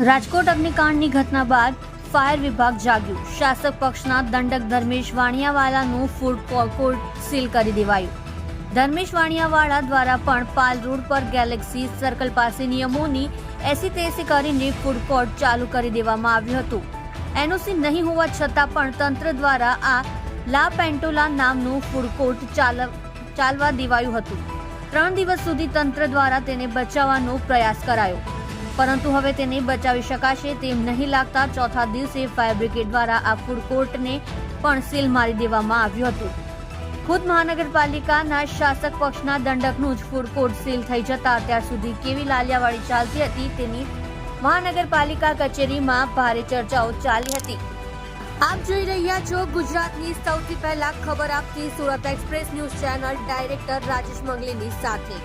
રાજકોટ અગ્નિકાંડની ઘટના બાદ ફાયર વિભાગ જાગ્યું. શાસક પક્ષના દંડક ધર્મેશ વાણિયાવાલાનું ફૂડ કોર્ટ સીલ કરી દેવાયું. ધર્મેશ વાણિયાવાળા દ્વારા પણ પાલ રોડ પર ગેલેક્સી સર્કલ પાસે નિયમોની એસી તેસી કરીને ફૂડ કોર્ટ ચાલુ કરી દેવામાં આવ્યું હતું. એનઓસી નહીં હોવા છતાં પણ તંત્ર દ્વારા આ લા પેન્ટોલા નામનું ફૂડ કોર્ટ ચાલ- ચાલવા દેવાયું હતું. ત્રણ દિવસ સુધી તંત્ર દ્વારા તેને બચાવવાનો પ્રયાસ કરાયો. પરંતુ હવે તેને બચાવી શકાશે તેમ નહીં લાગતા ચોથા દિવસે ફાયર બ્રિગેડ દ્વારા આ ફૂડ કોર્ટને પણ સીલ મારી દેવામાં આવ્યું હતું. ખુદ મહાનગરપાલિકાના શાસક પક્ષના દંડકનું જ ફૂડ કોર્ટ સીલ થઈ જતા અત્યાર સુધી કેવી લાલિયાવાળી ચાલતી હતી તેની મહાનગરપાલિકા કચેરીમાં ભારે ચર્ચાઓ ચાલી હતી. આપ જોઈ રહ્યા છો ગુજરાતની સૌથી પહેલા ખબર આપતી Surat express news channel director Rajesh મંગલીની સાથે.